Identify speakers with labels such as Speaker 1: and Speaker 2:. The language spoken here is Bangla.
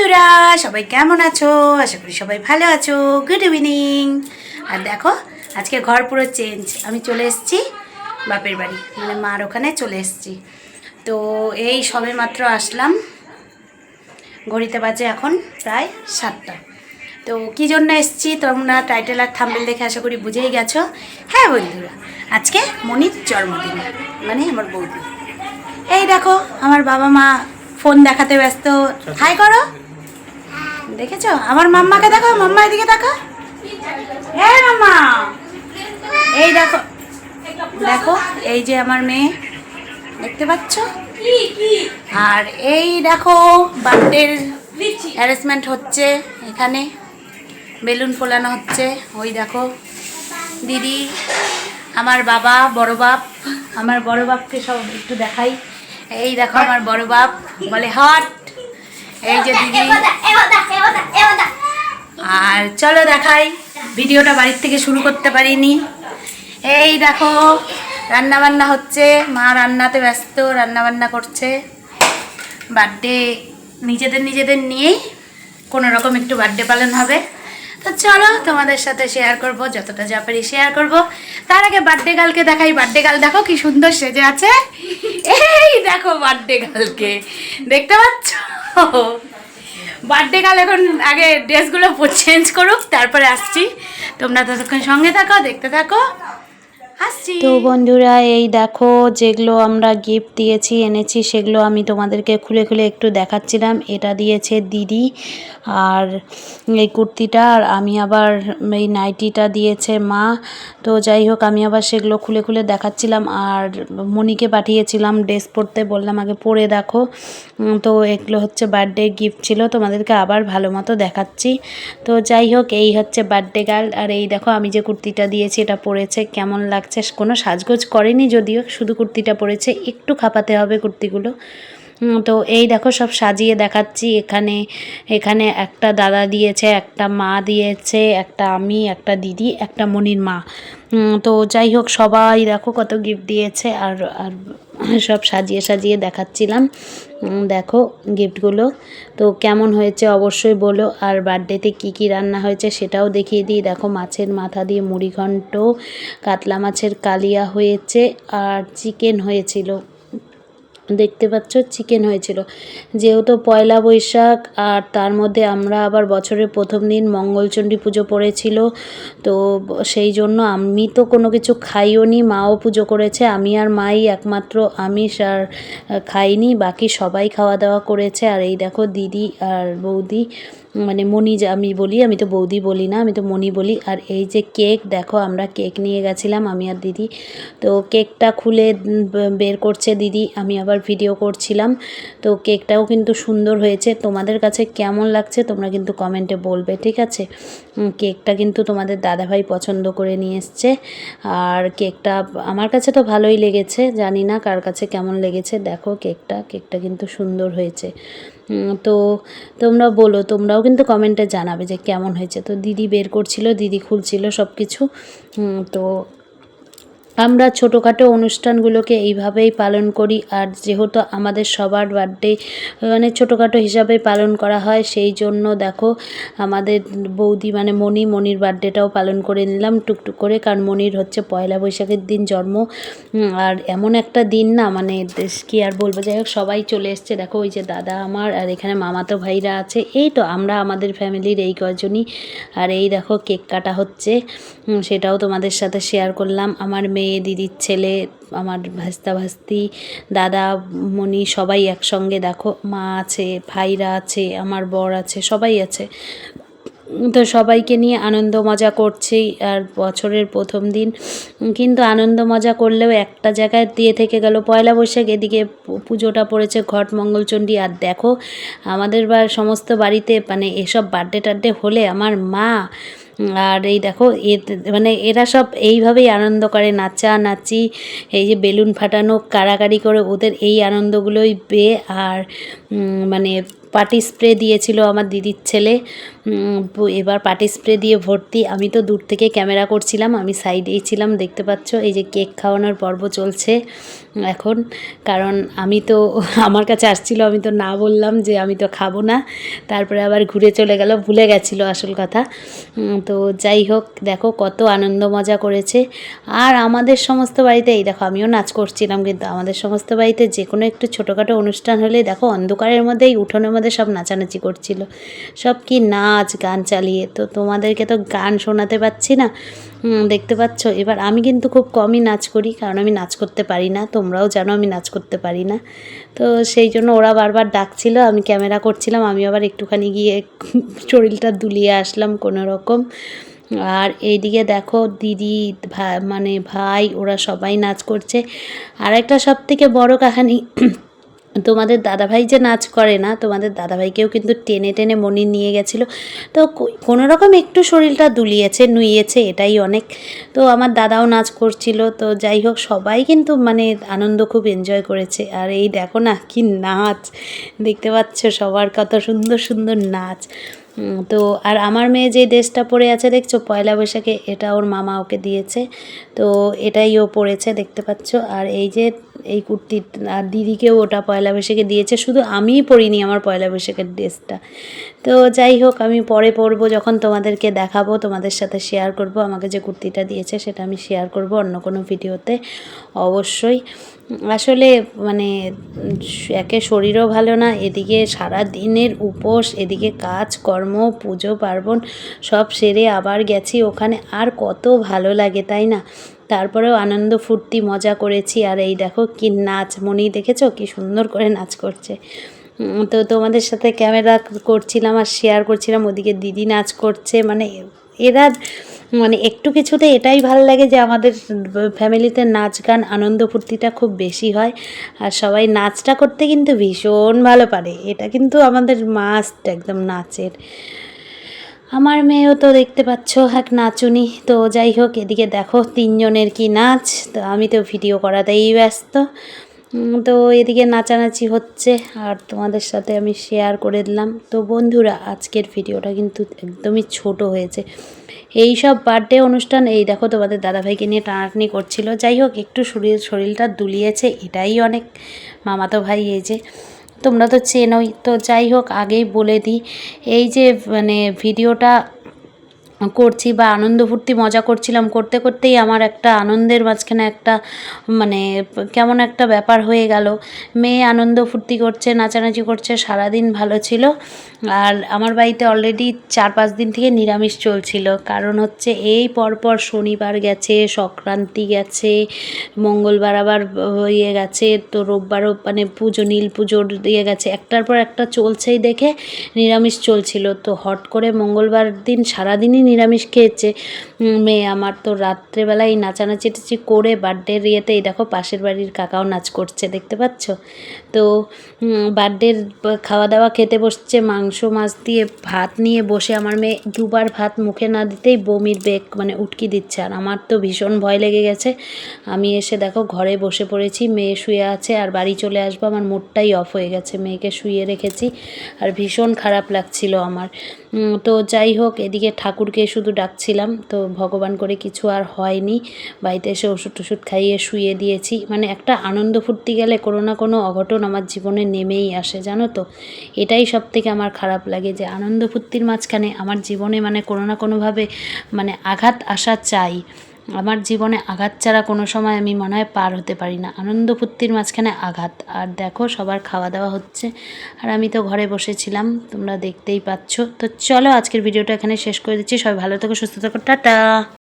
Speaker 1: বন্ধুরা সবাই কেমন আছো? আশা করি সবাই ভালো আছো। গুড ইভিনিং আর দেখো আজকে ঘর পুরো চেঞ্জ আমি চলে এসেছি বাপের বাড়ি মানে মার ওখানে চলে এসেছি। তো এই সবে মাত্র আসলাম। ঘড়িতে বাজে এখন প্রায় সাতটা। তো কী জন্য এসেছি? তোমরা টাইটেল আর থাম্বেল দেখে আশা করি বুঝেই গেছো। হ্যাঁ বন্ধুরা আজকে মনির জন্মদিন মানে আমার বৌদি এই দেখো আমার বাবা মা ফোন দেখাতে ব্যস্ত। হাই করো। দেখেছ? আমার মাম্মাকে দেখো মাম্মা এদিকে দেখো। হ্যাঁ মাম্মা। এই দেখো দেখো এই যে আমার মেয়ে দেখতে পাচ্ছ? আর এই দেখো বার্থডের হ্যারাসমেন্ট হচ্ছে এখানে। বেলুন ফোলানো হচ্ছে ওই দেখো। দিদি আমার বাবা বড় বাপ আমার বড় বাপকে সব একটু দেখাই। এই দেখো আমার বড় বাপ বলে হট! এই যে দিদি। আর চলো দেখাই ভিডিওটা বাড়ির থেকে শুরু করতে পারিনি। এই দেখো রান্না বান্না হচ্ছে মা রান্নাতে ব্যস্ত রান্না বান্না করছে। বার্থডে নিজেদের নিজেদের নিয়েই কোনো রকম একটু বার্থডে পালন হবে। তো চলো তোমাদের সাথে শেয়ার করব যতটা যা পারি শেয়ার করব। তার আগে বার্থডে গার্লকে দেখাই বার্থডে গার্ল দেখো কি সুন্দর সেজে আছে। এই দেখো বার্থডে গার্লকে দেখতে পাচ্ছ? বার্থডে কাল এখন আগে ড্রেসগুলো চেঞ্জ করুক, তারপরে আসছি। তোমরা ততক্ষণ সঙ্গে থাকো, দেখতে থাকো।
Speaker 2: তো বন্ধুরা, এই দেখো যেগুলো আমরা গিফট দিয়েছি, এনেছি, সেগুলো আমি তোমাদেরকে খুলে খুলে একটু দেখাচ্ছিলাম। এটা দিয়েছে দিদি আর এই কুর্তিটা, আর আমি আবার এই নাইটিটা দিয়েছে মা। তো যাই হোক, আমি আবার সেগুলো খুলে খুলে দেখাচ্ছিলাম। আর মনিকে পাঠিয়েছিলাম ড্রেস পরতে, বললাম আগে পরে দেখো। তো এগুলো হচ্ছে বার্থডে গিফট ছিল, তোমাদেরকে আবার ভালো মতো দেখাচ্ছি। তো যাই হোক, এই হচ্ছে বার্থডে গার্ল আর এই দেখো, আমি যে কুর্তিটা দিয়েছি, এটা পরেছে, কেমন লাগছে কোনো সাজগোজ করেনি যদিও শুধু কুর্তিটা পরেছে। একটু খাপাতে হবে কুর্তিগুলো। তো এই দেখো সব সাজিয়ে দেখাচ্ছি। এখানে এখানে একটা দাদা দিয়েছে, একটা মা দিয়েছে, একটা আমি, একটা দিদি, একটা মনির মা। তো যাই হোক, সবাই দেখো কত গিফট দিয়েছে আর আর সব সাজিয়ে সাজিয়ে দেখাচ্ছিলাম। দেখো গিফটগুলো তো কেমন হয়েছে অবশ্যই বলো। আর বার্থডেতে কি কি রান্না হয়েছে সেটাও দেখিয়ে দিই। দেখো মাছের মাথা দিয়ে মুড়িঘণ্ট, কাতলা মাছের কালিয়া হয়েছে আর চিকেন হয়েছিল। দেখতে পাচ্ছ চিকেন হয়েছিল। যেহেতু পয়লা বৈশাখ, আর তার মধ্যে আমরা আবার বছরের প্রথম দিন মঙ্গলচণ্ডী পুজো পড়েছিল, তো সেই জন্য আমি তো কোনো কিছু খাইও নি, মাও পুজো করেছে, আমি আর মাই একমাত্র আমিষ আর খাইনি, বাকি সবাই খাওয়া দাওয়া করেছে, আর এই দেখো দিদি আর বৌদি মানে যে আমি বলি, আমি তো বৌদি বলি না, আমি তো মনি বলি। আর এই যে কেক, দেখো আমরা কেক নিয়ে গেছিলাম, আমি আর দিদি। তো কেকটা খুলে বের করছে দিদি, আমি আবার ভিডিও করছিলাম। তো কেকটাও কিন্তু সুন্দর হয়েছে। তোমাদের কাছে কেমন লাগছে তোমরা কিন্তু কমেন্টে বলবে, ঠিক আছে? কেকটা কিন্তু তোমাদের দাদাভাই পছন্দ করে নিয়ে এসছে। আর কেকটা আমার কাছে তো ভালোই লেগেছে, জানি না কার কাছে কেমন লেগেছে। দেখো কেকটা কেকটা কিন্তু সুন্দর হয়েছে। তো তোমরা বলো, তোমরাও কিন্তু কমেন্টে জানাবে যে কেমন হয়েছে। তো দিদি বের করছিল, দিদি খুলছিল সব কিছু তো আমরা ছোটোখাটো অনুষ্ঠানগুলোকে এইভাবেই পালন করি, আর যেহেতু আমাদের সবার বার্থডে মানে ছোটোখাটো হিসাবে পালন করা হয়, সেই জন্য দেখো আমাদের বৌদি মানে মণি মনির বার্থডেটাও পালন করে নিলাম টুকটুক করে, কারণ মনির হচ্ছে পয়লা বৈশাখের দিন জন্ম। আর এমন একটা দিন না মানে কি আর বলব, যাই হোক সবাই চলে এসছে। দেখো ওই যে দাদা আমার, আর এখানে মামাতো ভাইরা আছে, এই তো আমরা আমাদের ফ্যামিলির এই কজনই। আর এই দেখো কেক কাটা হচ্ছে সেটাও তোমাদের সাথে শেয়ার করলাম। আমার মেয়ে দিদির ছেলে, আমার ভাস্তা ভাস্তি, দাদা মনি সবাই একসঙ্গে দেখো। মা আছে, ভাইরা আছে, আমার বর আছে, সবাই আছে। তো সবাইকে নিয়ে আনন্দ মজা করছেই। আর বছরের প্রথম দিন, কিন্তু আনন্দ মজা করলেও একটা জায়গায় দিয়ে থেকে গেল পয়লা বৈশাখ। এদিকে পুজোটা পড়েছে ঘট, মঙ্গলচণ্ডী। আর দেখো, আমাদের বা, সমস্ত বাড়িতে মানে এসব বার্থডে টার্থডে হলে আমার মা আর এই দেখো এ মানে এরা সব এইভাবেই আনন্দ করে নাচা নাচি এই যে বেলুন ফাটানো, কাড়াকাড়ি করে, ওদের এই আনন্দগুলোই পেয়ে আর মানে পার্টি স্প্রে দিয়েছিল আমার দিদির ছেলে। এবার পার্টি স্প্রে দিয়ে ভর্তি। আমি তো দূর থেকে ক্যামেরা করছিলাম, আমি সাইডেই ছিলাম, দেখতে পাচ্ছ? এই যে কেক খাওয়ানোর পর্ব চলছে এখন। কারণ আমি তো আমার কাছে আসছিল, আমি তো না বললাম যে আমি তো খাব না। তারপরে আবার ঘুরে চলে গেল, ভুলে গেছিল আসল কথা। তো যাই হোক, দেখো কত আনন্দ মজা করেছে। আর আমাদের সমস্ত বাড়িতে, এই দেখো আমিও নাচ করছিলাম, কিন্তু আমাদের সমস্ত বাড়িতে যে কোনো একটু ছোটোখাটো অনুষ্ঠান হলে, দেখো অন্ধকারের মধ্যেই, উঠোনের মধ্যে সব নাচানাচি করছিল। সব কি নাচ, গান চালিয়ে। তো তোমাদেরকে তো গান শোনাতে পাচ্ছি না। দেখতে পাচ্ছ? এবার আমি কিন্তু খুব কমই নাচ করি, কারণ আমি নাচ করতে পারি না। তোমরাও জানো আমি নাচ করতে পারি না। তো সেই জন্য ওরা বারবার ডাকছিল, আমি ক্যামেরা করছিলাম, আমি আবার একটুখানি গিয়ে শরীরটা দুলিয়ে আসলাম কোনো রকম আর এইদিকে দেখো, দিদি মানে ভাই, ওরা সবাই নাচ করছে। আর একটা সব থেকে বড় কাহানি তোমাদের দাদাভাই যে নাচ করে না, তোমাদের দাদাভাইকেও কিন্তু টেনে টেনে মনি নিয়ে গেছিল। তো কোনো রকম একটু শরীরটা দুলিয়েছে, নুইয়েছে, এটাই অনেক। তো আমার দাদাও নাচ করছিল, তো যাই হোক, সবাই কিন্তু মানে আনন্দ খুব এনজয় করেছে। আর এই দেখো না, কি নাচ! দেখতে পাচ্ছ সবার কত সুন্দর সুন্দর নাচ। তো আর আমার মেয়ে যে ড্রেসটা পরে আছে, দেখছ? পয়লা বৈশাখে এটা ওর মামা ওকে দিয়েছে। তো এটাই ও পরেছে, দেখতে পাচ্ছ। আর এই যে এই কুর্তি, আর দিদিকেও ওটা পয়লা বৈশাখে দিয়েছে। শুধু আমিই পরিনি আমার পয়লা বৈশাখের ড্রেসটা। তো যাই হোক, আমি পরে পরবো, যখন তোমাদেরকে দেখাবো, তোমাদের সাথে শেয়ার করব। আমাকে যে কুর্তিটা দিয়েছে, সেটা আমি শেয়ার করব অন্য কোনো ভিডিওতে অবশ্যই। আসলে মানে একে শরীরও ভালো না, এদিকে সারা দিনের উপোস, এদিকে কাজ, কর্ম, পুজো, পার্বণ সব সেরে আবার গেছি ওখানে। আর কত ভালো লাগে, তাই না? তারপরেও আনন্দ ফুর্তি, মজা করেছি। আর এই দেখো কি নাচ মনি দেখেছ? কি সুন্দর করে নাচ করছে। তো তোমাদের সাথে ক্যামেরা করছিলাম আর শেয়ার করছিলাম, ওদিকে দিদি নাচ করছে। মানে এরা মানে একটু কিছুতে এটাই ভালো লাগে যে আমাদের ফ্যামিলিতে নাচ গান আনন্দ ফুর্তিটা খুব বেশি হয়। আর সবাই নাচটা করতে কিন্তু ভীষণ ভালো পারে। এটা কিন্তু আমাদের মাস্ট একদম নাচের। আমার মেয়েও তো দেখতে পাচ্ছ এক নাচুনি। তো যাই হোক, এদিকে দেখো তিনজনের কি নাচ। তো আমি তো ভিডিও করাতেই ব্যস্ত। তো এদিকে নাচানাচি হচ্ছে। আর তোমাদের সাথে আমি শেয়ার করে দিলাম। তো বন্ধুরা, আজকের ভিডিওটা কিন্তু একদমই ছোট হয়েছে। এই সব বার্থডে অনুষ্ঠান, এই দেখো তোমাদের দাদাভাইকে নিয়ে টানাটানি করছিল। যাই হোক, একটু শরীর, শরীরটা দুলিয়েছে, এটাই অনেক। মামাতো ভাই, এই যে, তোমরা তো চেনোই। তো যাই হোক, আগেই বলে দিই, এই যে মানে ভিডিওটা করছি বা আনন্দ ফুর্তি মজা করছিলাম, করতে করতেই আমার একটা আনন্দের মাঝখানে একটা মানে কেমন একটা ব্যাপার হয়ে গেল। মেয়ে আনন্দ ফুর্তি করছে, নাচানাচি করছে, সারাদিন ভালো ছিল। আর আমার বাড়িতে অলরেডি চার পাঁচ দিন থেকে নিরামিষ চলছিল। কারণ হচ্ছে এই পরপর শনিবার গেছে, সংক্রান্তি গেছে, মঙ্গলবার আবার ইয়ে গেছে, তো রোববারও মানে পুজো, নীল পুজোর দিয়ে গেছে। একটার পর একটা চলছেই দেখে নিরামিষ চলছিল। তো হট করে মঙ্গলবার দিন সারাদিনই নিরামিষ খেয়েছে। মেয়ে আমার তো রাত্রেবেলায় নাচানাচি টাচি করে বার্থডের ইয়েতে এই দেখো পাশের বাড়ির কাকাও নাচ করছে, দেখতে পাচ্ছ? তো বার্থডের খাওয়া দাওয়া খেতে বসছে, মাংস, মাছ দিয়ে ভাত নিয়ে বসে আমার মেয়ে দুবার ভাত মুখে না দিতেই বমির বেগ মানে উটকি দিচ্ছে। আর আমার তো ভীষণ ভয় লেগে গেছে। আমি এসে দেখো ঘরে বসে পড়েছি, মেয়ে শুয়ে আছে আর বাড়ি চলে আসব, আমার মুডটাই অফ হয়ে গেছে। মেয়েকে শুয়ে রেখেছি আর ভীষণ খারাপ লাগছিল আমার। তো যাই হোক, এদিকে ঠাকুরকে শুধু ডাকছিলাম, তো ভগবান করে কিছু আর হয়নি। বাড়িতে এসে ওষুধ টষুধ খাইয়ে শুয়ে দিয়েছি। মানে একটা আনন্দ ফুর্তি গেলে কোনো না কোনো অঘটন আমার জীবনে নেমেই আসে, জানো তো? এটাই সব থেকে আমার খারাপ লাগে যে আনন্দ ফুর্তির মাঝখানে আমার জীবনে মানে কোনো না কোনোভাবে মানে আঘাত আসা চাই। আমার জীবনে আঘাত ছাড়া কোনো সময় আমি মনে হয় পার হতে পারি না। আনন্দ ফুর্তির মাঝখানে আঘাত। আর দেখো, সবার খাওয়া দাওয়া হচ্ছে। আর আমি তো ঘরে বসেছিলাম, তোমরা দেখতেই পাচ্ছ। তো চলো আজকের ভিডিওটা এখানে শেষ করে দিচ্ছি। সবাই ভালো থেকো, সুস্থ থাকো। টাটা!